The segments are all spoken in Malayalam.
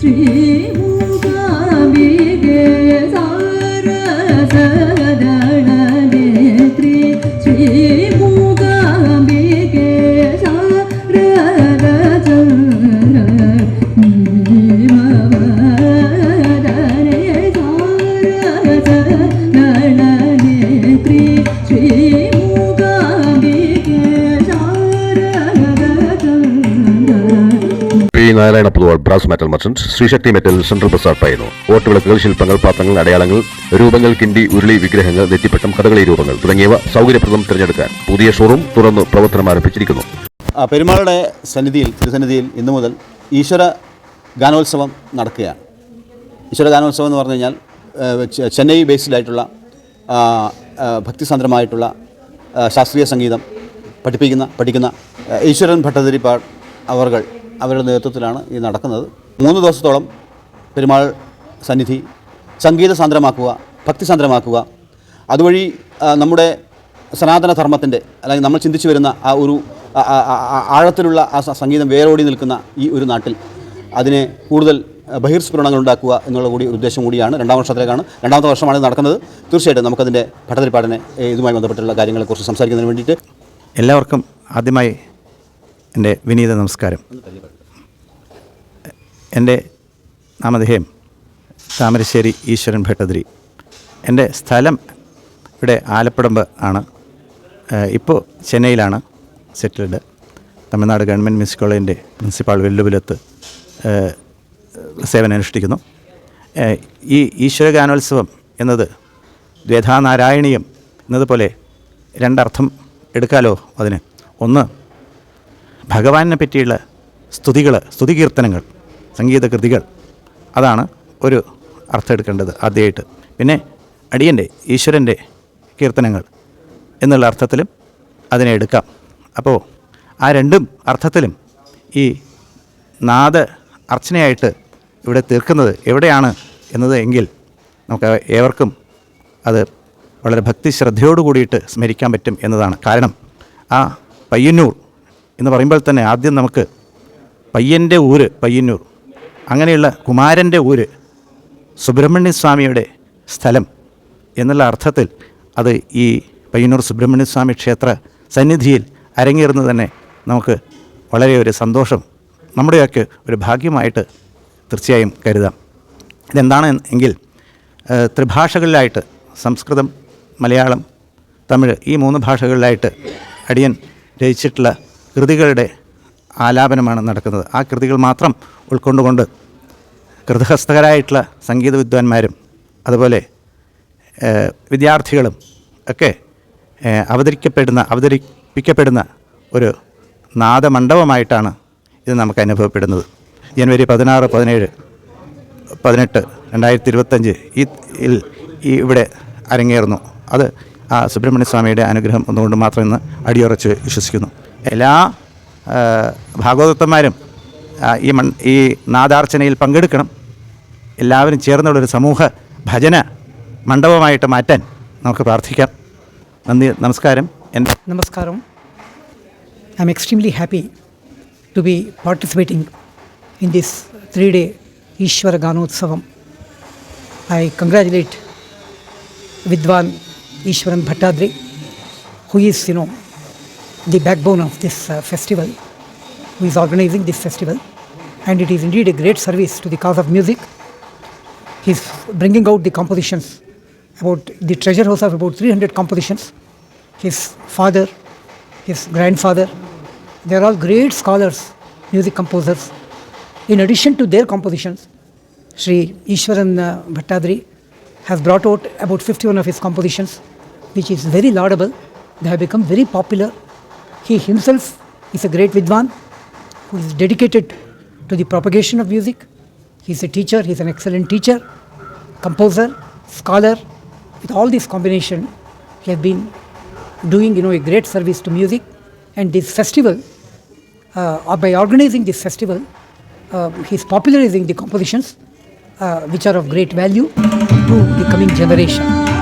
ശ്രീമുഖാംബികേ സാരസദളനേത്രി Narayana Poduval brass metal merchant Sreeshakthi metal central bazaar പയ്യനു ഓട്ടുവിളക്കുകൾ ശില്പങ്ങൾ പാത്രങ്ങൾ അടയാളങ്ങൾ രൂപങ്ങൾ കിണ്ടി ഉരുളി വിഗ്രഹങ്ങൾ നെറ്റിപ്പട്ടം കഥകളി രൂപങ്ങൾ തുടങ്ങിയവ സൗകര്യപ്രദം തിരഞ്ഞെടുക്കാൻ പുതിയ ഷോറൂം തുറന്ന് പ്രവർത്തനം ആരംഭിച്ചിരിക്കുന്നു. പെരുമാളുടെ സന്നിധിയിൽ തിരുസന്നിധിയിൽ ഇന്നു മുതൽ ഈശ്വര ഗാനോത്സവം നടക്കുകയാണ്. ഈശ്വര ഗാനോത്സവം എന്ന് പറഞ്ഞു കഴിഞ്ഞാൽ ചെന്നൈ ബേസ്ഡായിട്ടുള്ള ഭക്തിസാന്ദ്രമായിട്ടുള്ള ശാസ്ത്രീയ സംഗീതം പഠിപ്പിക്കുന്ന പഠിക്കുന്ന ഈശ്വരൻ ഭട്ടതിരിപ്പാട് അവർകൾ അവരുടെ നേതൃത്വത്തിലാണ് ഇത് നടക്കുന്നത്. മൂന്ന് ദിവസത്തോളം പെരുമാൾ സന്നിധി സംഗീത സാന്ദ്രമാക്കുക ഭക്തി സാന്ദ്രമാക്കുക. അതുവഴി നമ്മുടെ സനാതന ധർമ്മത്തിന്റെ അല്ലെങ്കിൽ നമ്മൾ ചിന്തിച്ചു വരുന്ന ആ ഒരു ആഴത്തിലുള്ള ആ സംഗീതം വേരോടി നിൽക്കുന്ന ഈ ഒരു നാട്ടിൽ അതിനെ കൂടുതൽ ബഹിർസ്ഫുരണങ്ങൾ ഉണ്ടാക്കുക എന്നുള്ള കൂടി ഒരു ഉദ്ദേശം കൂടിയാണ് രണ്ടാം വർഷത്തിലേക്കാണ്. രണ്ടാമത്തെ വർഷമാണ് ഇത് നടക്കുന്നത്. തീർച്ചയായിട്ടും നമുക്കതിന്റെ ഭട്ടതിരിപ്പാടിനെ ഇതുമായി ബന്ധപ്പെട്ടുള്ള കാര്യങ്ങളെക്കുറിച്ച് സംസാരിക്കുന്നതിന് വേണ്ടിയിട്ട് എല്ലാവർക്കും ആദ്യമായി എന്റെ വിനീത നമസ്കാരം. എന്റെ നാമധേയം താമരശ്ശേരി ഈശ്വരൻ ഭട്ടതിരി. എന്റെ സ്ഥലം ഇവിടെ ആലപ്പടമ്പ് ആണ്. ഇപ്പോൾ ചെന്നൈയിലാണ് സെറ്റിൽഡ്. തമിഴ്നാട് ഗവൺമെന്റ് മ്യൂസിക് കോളേജിന്റെ പ്രിൻസിപ്പാൾ വെല്ലുവിലത്ത് സേവനം അനുഷ്ഠിക്കുന്നു ഈ ഈശ്വര ഗാനോത്സവം എന്നത് ദ്വേധാനാരായണീയം എന്നതുപോലെ രണ്ടർത്ഥം എടുക്കാലോ അതിന്. ഒന്ന് ഭഗവാനെ പറ്റിയുള്ള സ്തുതികൾ സ്തുതികീർത്തനങ്ങൾ. സംഗീത കൃതികൾ അതാണ് ഒരു അർത്ഥം എടുക്കേണ്ടത് ആദ്യമായിട്ട്. പിന്നെ അടിയന്റെ ഈശ്വരന്റെ കീർത്തനങ്ങൾ എന്നുള്ള അർത്ഥത്തിലും അതിനെ എടുക്കാം. അപ്പോൾ ആ രണ്ടും അർത്ഥത്തിലും ഈ നാദ അർച്ചനയായിട്ട് ഇവിടെ തീർക്കുന്നത് എവിടെയാണ് എന്നത് എങ്കിൽ നമുക്ക് ഏവർക്കും അത് വളരെ ഭക്തി ശ്രദ്ധയോടു കൂടിയിട്ട് സ്മരിക്കാൻ പറ്റും എന്നതാണ് കാരണം. ആ പയ്യന്നൂർ എന്ന് പറയുമ്പോൾ തന്നെ ആദ്യം നമുക്ക് പയ്യന്റെ ഊര് പയ്യന്നൂർ അങ്ങനെയുള്ള കുമാരന്റെ ഊര് സുബ്രഹ്മണ്യ സ്വാമിയുടെ സ്ഥലം എന്നുള്ള അർത്ഥത്തിൽ അത് ഈ പയ്യന്നൂർ സുബ്രഹ്മണ്യ സ്വാമി ക്ഷേത്ര സന്നിധിയിൽ അരങ്ങേറുന്നത് തന്നെ നമുക്ക് വളരെ ഒരു സന്തോഷം നമ്മുടെയൊക്കെ ഒരു ഭാഗ്യമായിട്ട് തീർച്ചയായും കരുതാം. ഇതെന്താണ് എങ്കിൽ ത്രിഭാഷകളിലായിട്ട് സംസ്കൃതം മലയാളം തമിഴ് ഈ മൂന്ന് ഭാഷകളിലായിട്ട് അടിയൻ രചിച്ചിട്ടുള്ള കൃതികളുടെ ആലാപനമാണ് നടക്കുന്നത്. ആ കൃതികൾ മാത്രം ഉൾക്കൊണ്ടുകൊണ്ട് കൃതഹസ്തകരായിട്ടുള്ള സംഗീത വിദ്വാൻമാരും അതുപോലെ വിദ്യാർത്ഥികളും ഒക്കെ അവതരിക്കപ്പെടുന്ന അവതരിപ്പിക്കപ്പെടുന്ന ഒരു നാദമണ്ഡപമായിട്ടാണ് ഇത് നമുക്ക് അനുഭവപ്പെടുന്നത്. ജനുവരി പതിനാറ് പതിനേഴ് പതിനെട്ട് രണ്ടായിരത്തി ഇരുപത്തഞ്ച് ഈ ഇവിടെ അരങ്ങേറുന്നു. അത് ആ സുബ്രഹ്മണ്യ സ്വാമിയുടെ അനുഗ്രഹം ഒന്നുകൊണ്ട് മാത്രം ഇന്ന് അടിയുറച്ച് വിശ്വസിക്കുന്നു. എല്ലാ ഭാഗവതത്വന്മാരും ഈ മൺ ഈ നാദാർച്ചനയിൽ പങ്കെടുക്കണം. എല്ലാവരും ചേർന്നുള്ളൊരു സമൂഹ ഭജന മണ്ഡപമായിട്ട് മാറ്റാൻ നമുക്ക് പ്രാർത്ഥിക്കാം. നന്ദി നമസ്കാരം. നമസ്കാരം. I am extremely happy to be participating in this three day Eeshwara Ganotsavam I congratulate Vidwan Eeshwaran Bhattathiri who is the backbone of this festival who is organizing this festival. And it is indeed a great service to the cause of music. He's bringing out the compositions, about the treasure house of about 300 compositions. His father, his grandfather, they are all great scholars, music composers. In addition to their compositions, Sri Ishwaran uh, Bhattadri has brought out about 51 of his compositions, which is very laudable. They have become very popular. He himself is a great Vidwan who is dedicated to the propagation of music. He is a teacher, he is an excellent teacher, composer, scholar. With all this combination, he has been doing you know a great service to music. And this festival, uh, or by organizing this festival, uh, he is popularizing the compositions uh, which are of great value to the coming generation.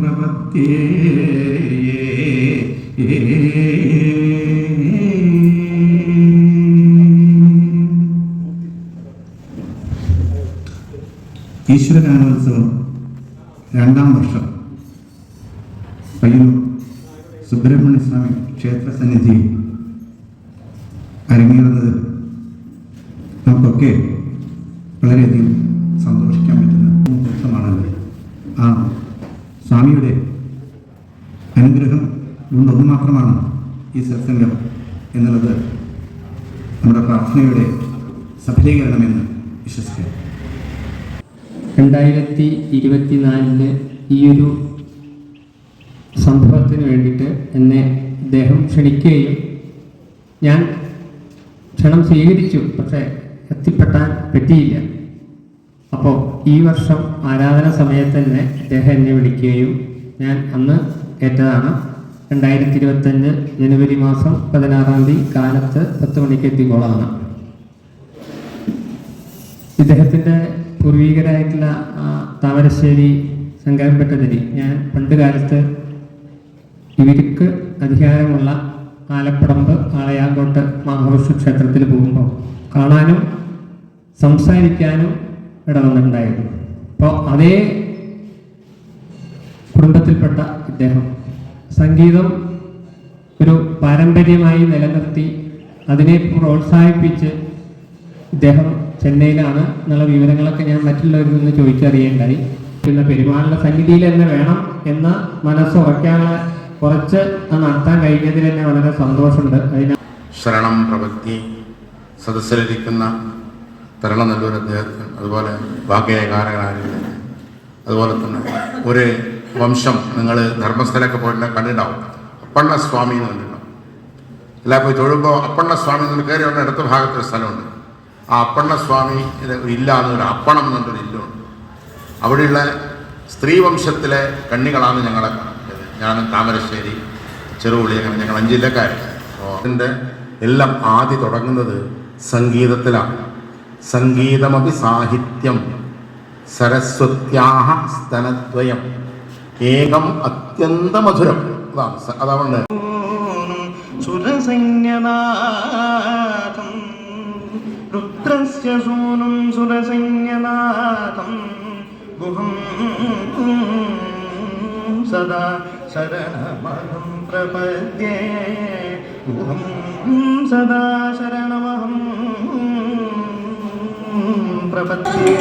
പ്രപദ്യേ ഈശ്വരഗാനോത്സവം രണ്ടാം വർഷം. പയ്യന്നൂർ സുബ്രഹ്മണ്യ സ്വാമി ക്ഷേത്ര സന്നിധിയിൽ അരങ്ങേറുന്നത് നമുക്കൊക്കെ വളരെയധികം ഈ സത്സംഗം എന്നുള്ളത് നമ്മുടെ പ്രാർത്ഥനയുടെ സഫലീകരണമെന്ന് വിശ്വസിക്കാം. രണ്ടായിരത്തി ഈ ഈയൊരു സംഭവത്തിന് വേണ്ടിയിട്ട് എന്നെ അദ്ദേഹം ക്ഷണിക്കുകയും ഞാൻ ക്ഷണം സ്വീകരിച്ചു പക്ഷേ എത്തിപ്പെട്ടാൻ പറ്റിയില്ല. അപ്പോൾ ഈ വർഷം ആരാധന സമയത്ത് തന്നെ അദ്ദേഹം എന്നെ വിളിക്കുകയും ഞാൻ അന്ന് ഏറ്റതാണ് രണ്ടായിരത്തി ഇരുപത്തഞ്ച് ജനുവരി മാസം പതിനാറാം തീയതി കാലത്ത് പത്ത് മണിക്ക് എത്തിക്കോളാണ് ഇദ്ദേഹത്തിന്റെ പൂർവീകരായിട്ടുള്ള താമരശ്ശേരി ശങ്കരൻപെട്ടതിരി ഞാൻ പണ്ട് കാലത്ത് ഇവർക്ക് അധികാരമുള്ള ആലപ്പടമ്പ് ആളയാങ്കോട്ട് മഹാവിഷ്ണു ക്ഷേത്രത്തിൽ പോകുമ്പോൾ കാണാനും സംസാരിക്കാനും ഇടവന്നിട്ടുണ്ടായിരുന്നു. അപ്പോൾ അതേ കുടുംബത്തിൽപ്പെട്ട ഇദ്ദേഹം സംഗീതം ഒരു പാരമ്പര്യമായി നിലനിർത്തി അതിനെ പ്രോത്സാഹിപ്പിച്ച് ഇദ്ദേഹം ചെന്നൈയിലാണ് എന്നുള്ള വിവരങ്ങളൊക്കെ ഞാൻ മറ്റുള്ളവരിൽ നിന്ന് ചോദിച്ചറിയേണ്ടായി. പിന്നെ പെരുമാളുടെ സന്നിധിയിൽ തന്നെ വേണം എന്ന മനസ്സുറയ്ക്കാനുള്ള കുറച്ച് നടത്താൻ കഴിഞ്ഞതിൽ തന്നെ വളരെ സന്തോഷമുണ്ട്. അതിന് ശരണം പ്രവൃത്തി സദസ്സിലിരിക്കുന്ന നല്ലൊരു അദ്ദേഹത്തിന് അതുപോലെ ഭാഗ്യകാരകനായിരുന്നു അതുപോലെ തന്നെ ഒരു വംശം നിങ്ങൾ ധർമ്മസ്ഥലമൊക്കെ പോയിട്ട് കണ്ടിട്ടുണ്ടാവും. അപ്പണ്ണ സ്വാമി എന്ന് കണ്ടിട്ടുണ്ടാവും. എല്ലാ പോയി തൊഴുമ്പോൾ അപ്പണ്ണ സ്വാമി എന്ന് കയറി വന്ന അടുത്ത ഭാഗത്തൊരു സ്ഥലമുണ്ട്. ആ അപ്പണ്ണ സ്വാമി ഇല്ല എന്നൊരു അപ്പണം എന്നൊരു ഇല്ലുണ്ട്. അവിടെയുള്ള സ്ത്രീ വംശത്തിലെ കണ്ണികളാണ് ഞങ്ങളെ ഞാൻ താമരശ്ശേരി ചെറുപുള്ളി അങ്ങനെ ഞങ്ങൾ അഞ്ച് ജില്ലക്കാർ അപ്പോൾ അതിന്റെ എല്ലാം ആദ്യം തുടങ്ങുന്നത് സംഗീതത്തിലാണ്. സംഗീതമപി സാഹിത്യം സരസ്വത്യാഹ സ്തനദ്വയം. ഏകം അത്യന്തമധുരം. അതാണ് അതാണ് സുരസൈന്യനാഥം. രുദ്രസ്യ സദാ ശരണമഹം പ്രപദ്യേ. സദാ ശരണമഹം പ്രപദ്യേ.